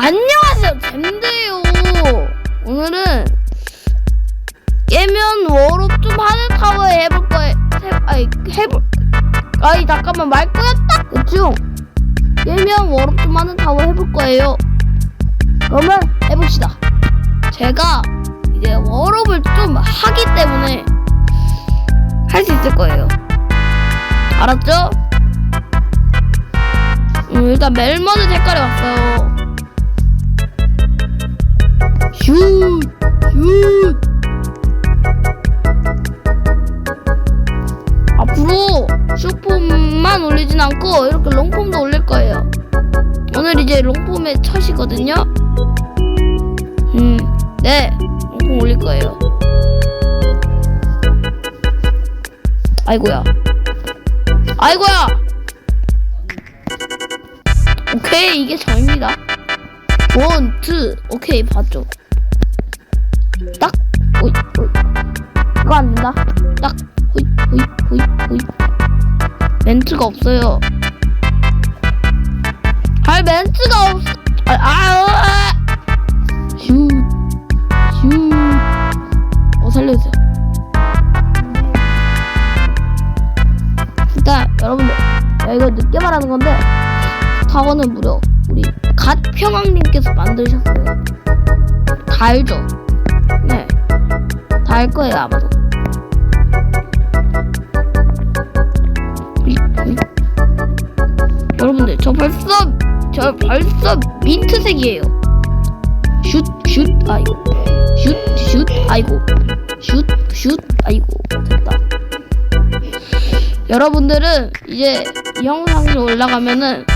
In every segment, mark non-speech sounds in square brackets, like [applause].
안녕하세요 잼데요. 오늘은 깨면 워로 좀 하는 타워에 해볼 거에 해, 아이 해볼 아이 잠깐만 말 꼬였다? 그쵸? 깨면 워로 좀 하는 타워 해볼 거예요. 그러면 해봅시다. 제가 이제 워업을 좀 하기 때문에 할 수 있을 거예요. 알았죠? 음, 일단 멜머드 색깔이 왔어요 슛! 슛! 앞으로 슈폼만 올리진 않고 이렇게 롱폼도 올릴 거예요. 오늘 이제 롱폼의 첫이거든요. 음, 네, 롱폼 올릴 거예요. 아이고야. 아이고야! 오케이, 이게 저입니다. 원, 투, 오케이, 봤죠? 딱, 오이, 오이. 이거 안 된다. 딱, 호이, 호이, 호이, 호이. 멘트가 없어요. 할 멘트가 없, 아, 아, 아. 슛, 슛. 어, 살려주세요. 일단, 여러분들, 야, 이거 늦게 말하는 건데, 타워는 무려 우리 갓 평왕님께서 만드셨어요. 다 알죠? 네. 다알 거예요, 아마도. 여러분들, 저 벌써, 저 벌써 민트색이에요. 슛, 슛, 아이고. 슛, 슛, 아이고. 슛, 슛, 아이고. 됐다. 여러분들은 이제 이 영상이 올라가면은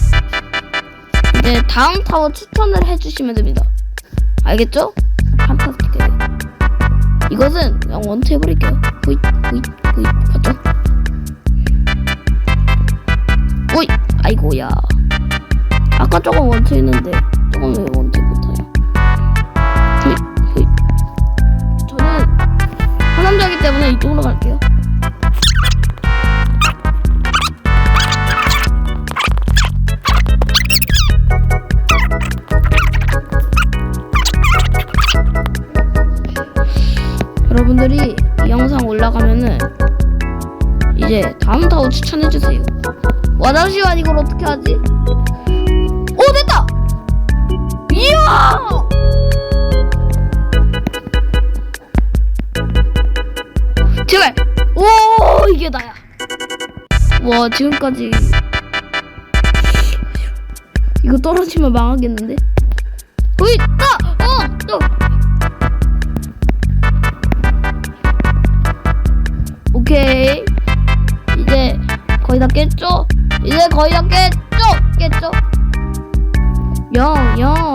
이제 다음 타워 추천을 해주시면 됩니다. 알겠죠? 이것은 그냥 원투 해버릴게요. 호잇, 여러분들이 이 영상 올라가면은 이제 다음 타워 추천해주세요. 와다시와 이걸 어떻게 하지? 오 됐다! 이야! 제발! 오 이게 나야. 와 지금까지 이거 떨어지면 망하겠는데? 어 있다! 어! 또! 오케이. 이제 거의 다 깼죠? 이제 거의 다 깼죠? 깼죠? 영, 영.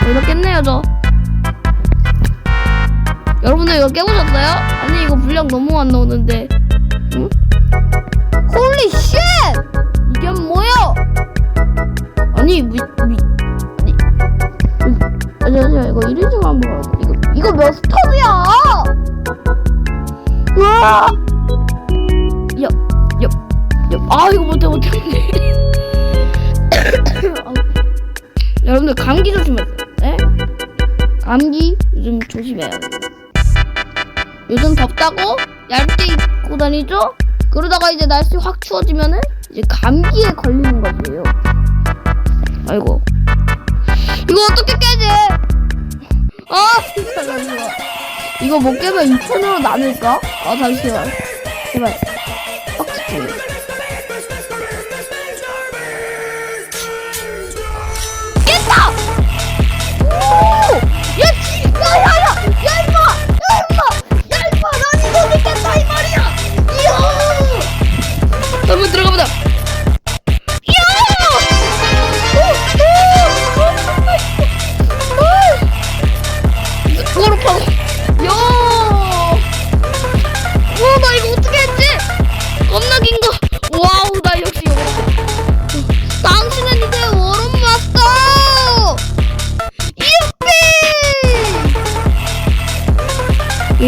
거의 다 깼네요, 저. 여러분들 이거 깨보셨어요? 아니, 이거 분량 너무 안 나오는데. 응? 홀리 쉣! 이게 뭐야? 아니, 미, 미, 아니. 아니, 아니, 이거 1인칭 한번 가볼까? 이거, 이거 몇 스타드야? 우와! 야, 야, 야, 아, 이거 못해, 못해. 아우. [coughs] 여러분들, 감기 조심하세요. 네? 감기 요즘 조심해야 돼요. 요즘 덥다고 얇게 입고 다니죠? 그러다가 이제 날씨 확 추워지면은 이제 감기에 걸리는 거예요. 아이고. 이거 못 깨면 2천으로 나눌까? 아, 잠시만. 제발.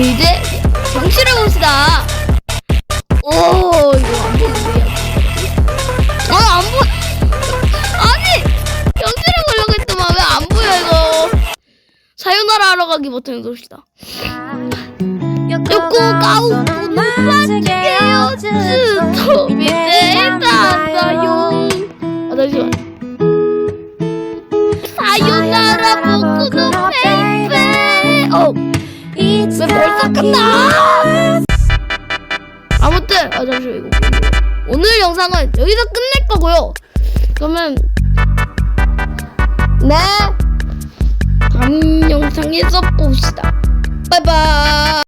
이제 정치를 봅시다. 오, 이거 안 보는데요 어, 아, 안 보. 아니, 정치를 보려고 했더만 왜 안 보여 이거? 사유나라 하러 가기 버튼을 누릅시다. 욕구 까우 무반지게요 즈도 밑에 따다요. 아 잠시만. 사유나라 보고. 벌써 끝나. 아무튼 아 잠시만 이거 오늘 영상은 여기서 끝낼 거고요. 그러면 네. 다음 영상에서 봅시다. 바이바이